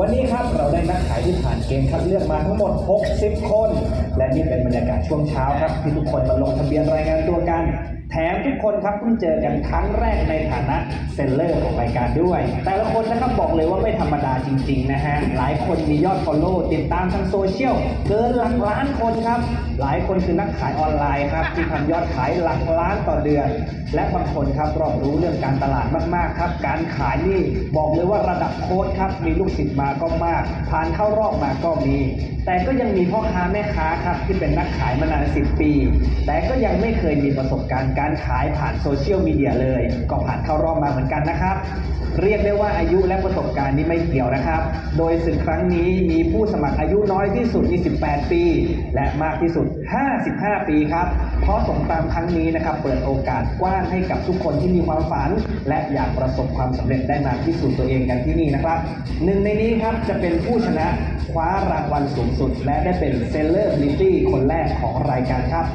วันนี้ครับเราได้นักขายที่ผ่านเกณฑ์คัดเลือกมาทั้งหมด 60 คน และนี่เป็นบรรยากาศช่วงเช้าครับที่ทุกคนมาลงทะเบียนรายงานตัวกัน แถมทุกคนครับเพิ่งเจอกันครั้งแรกในฐานะ เซลเลอร์ของรายการด้วย แต่ละคนนะครับบอกเลยว่าไม่ธรรมดาจริง ๆ นะฮะ หลายคนมียอด follow ติดตามทางโซเชียลเกินหลักล้านคนครับ หลายคนคือนักขายออนไลน์ครับ ที่ทำยอดขายหลักล้านต่อเดือน และบางคนครับรอบรู้เรื่องการตลาดมากๆครับ การขายนี่บอกเลยว่าระดับโค้ดครับมีลูกศิษย์มาก็มากผ่านเข้ารอบมาก็มี แต่ก็ยังมีพ่อค้าแม่ค้าครับที่เป็นนักขายมานาน 10 ปี แต่ก็ยังไม่เคยมีประสบการณ์การขายผ่านโซเชียลมีเดียเลย ก็ผ่านเข้ารอบมาเหมือนกันนะครับ เรียกได้ว่าอายุและประสบการณ์นี่ไม่เกี่ยวนะครับ โดยศึกครั้งนี้มีผู้สมัครอายุน้อยที่สุดที่18ปี และมากที่สุด 55 ปีครับ เพราะสงครามครั้งนี้นะครับเปิดโอกาสกว้างให้กับทุกคนที่มีความฝัน และอยากประสบความสำเร็จได้มาพิสูจน์ตัวเองกันที่นี่นะครับ หนึ่งในนี้ครับจะเป็นผู้ชนะคว้ารางวัลสูงสุด และได้เป็นเซลเลอร์บิลิตี้คนแรกของรายการครับ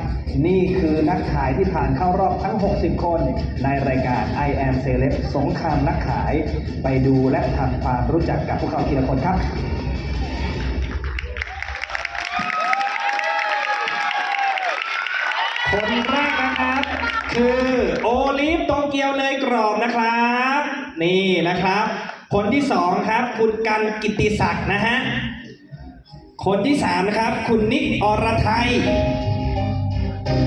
นี่คือนักขายที่ผ่านเข้ารอบทั้ง 60 คน ในรายการ I am Celeb สงครามนักขาย ไปดูและทำความรู้จักกับพวกเขาทีละคนครับคนแรกนะครับ คือโอลิฟโตเกียวเลยกรอบนะครับ นี่นะครับ คนที่สองครับ คุณกันกิตติศักดิ์นะฮะคนที่สามนะครับ คุณนิกอรไทย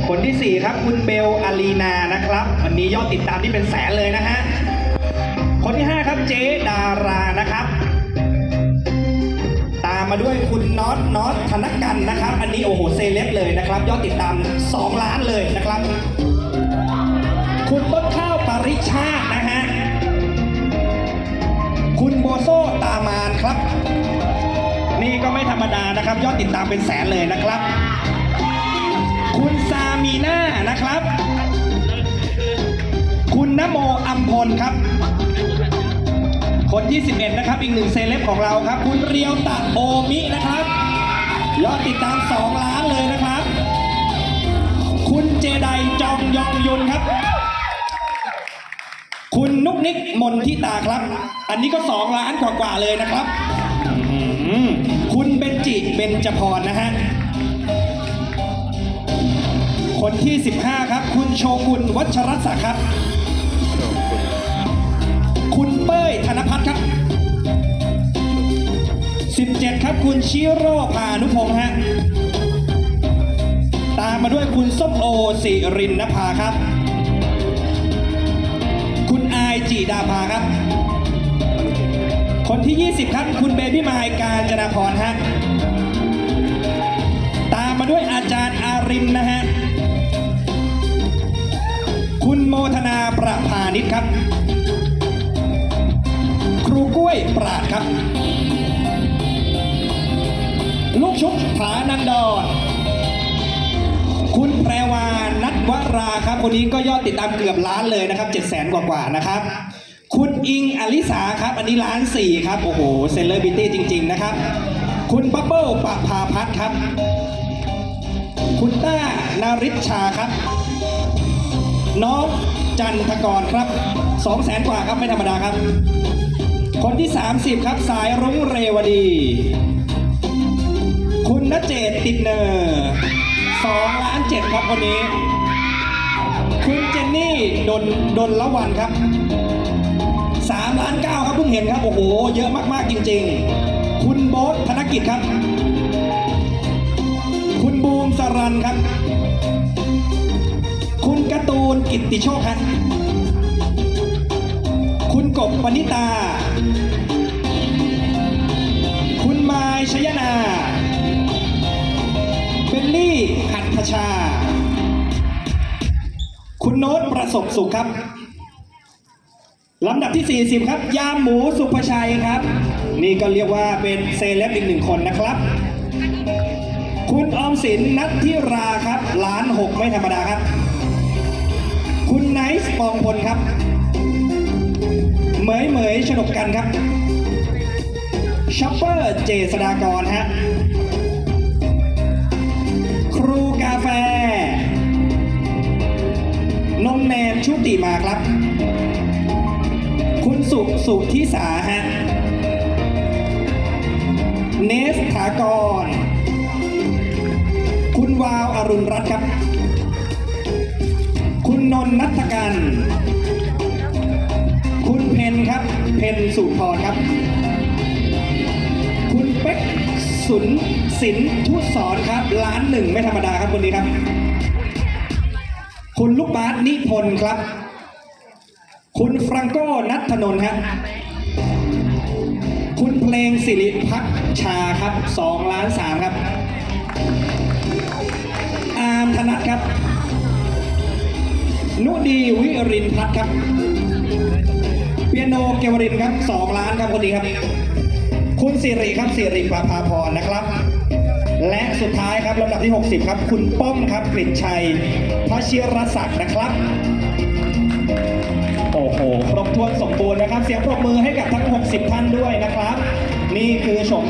คนที่สี่ครับคุณเบลอารีนานะครับ วันนี้ยอดติดตามที่เป็นแสนเลยนะฮะ คนที่ห้าครับเจ๊ดารานะครับ ตามมาด้วยคุณน็อตน็อตธนกันนะครับ อันนี้โอ้โหเซเลบเลยนะครับ ยอดติดตาม 2 ล้านเลยนะครับ คุณต้นข้าวปริชาตินะฮะ คุณโบโซตามานครับ นี่ก็ไม่ธรรมดานะครับ ยอดติดตามเป็นแสนเลยนะครับ คุณซามีน่านะครับ คุณนโมอัมพลครับ คนที่ 11 นะครับ อีกหนึ่งเซเลบของเราครับ คุณเรียวตะโอมินะครับ ยอดติดตาม 2 ล้านเลยนะครับ คุณเจไดจองยองยุนครับ คุณนุกนิกมนทิตาครับ อันนี้ก็ 2 ล้านกว่าๆเลยนะครับอืมคุณเบนจิเบนจพรนะฮะ คนที่ 15 ครับ คุณโชกุนวัชรศักดิ์ครับ คุณเป้ยธนพัฒน์ครับ 17 ครับคุณชิโร่พานุพงษ์ฮะ ตามมาด้วยคุณส้มโอสิรินนภาครับ คุณอายจีดาภาครับ คนที่ 20 ครับ คุณเบบี้มายการจนาพรฮะ ตามมาด้วยอาจารย์อารินนะฮะ มทนาประพานิชครับ ครูกล้วยปราดครับ ลูกชุบฐานันดรคุณแพรวานัทวราครับ คนนี้ก็ยอดติดตามเกือบล้านเลยนะครับ7 0 0 0 0 0กว่าๆนะครับ คุณอิงอลิสาครับ อันนี้ล้านสี่ครับ โอ้โหเซเลบริตี้จริง ๆ นะครับ คุณบับเบิลปะพาพัฒน์ครับ คุณต้านาริชชาครับ น้องจันทกรครับ2 0 0แสนกว่าครับไม่ธรรมดาครับ คนที่ 30 ครับสายรุ้งเรวดี คุณณเจตติดเนอร์2ล้าน7ครับคนนี้ คุณเจนนี่ดนดนละวันครับ3ล้าน9ครับเพิ่งเห็นครับ โอ้โห เยอะมากๆจริงๆ คุณโบ๊ทธนกิจครับ คุณบูมสรันครับ กิตติโชคครับคุณกบปณิตา คุณมายชยนาเบลลี่หัตถชา คุณโน้ตประสบสุขครับลำดับที่ 40 ครับ ยามหมูสุภชัยครับ นี่ก็เรียกว่าเป็นเซเลบอีกหนึ่งคนนะครับ คุณออมสินนัทธิราครับล้านหกไม่ธรรมดาครับ คุณไนซ์ปองพลครับ เหมยเหมยฉนกกันครับชอปเปอร์เจษดากรฮะ ครูกาแฟนมแนนชุติมาครับ คุณสุสุทิสาฮะ เนสถากร คุณวาวอรุณรัตน์ครับ นนัทกันคุณเพนครับ เพนสุพรครับ คุณเป๊กสุนสินทุสอนครับล้านหนึ่งไม่ธรรมดาครับคนนี้ครับ คุณลูกบาสนิพนธ์ครับ คุณฟรังโก้นัทธนนท์ครับคุณเพลงสิริพักชาครับ2ล้าน3ครับ อามธนัทครับ นุดีวิรินพัฒน์ครับ เปียโนเกวรินครับ2ล้านครับคนนี้ครับ คุณสิริครับสิริประภาพรนะครับ และสุดท้ายครับลำดับที่ 60 ครับ คุณป้อมครับกฤษชัยพระชิรศักดิ์นะครับโอ้โหครบถ้วนสมบูรณ์นะครับ เสียงปรบมือให้กับทั้ง 60 ท่านด้วยนะครับ นี่คือชม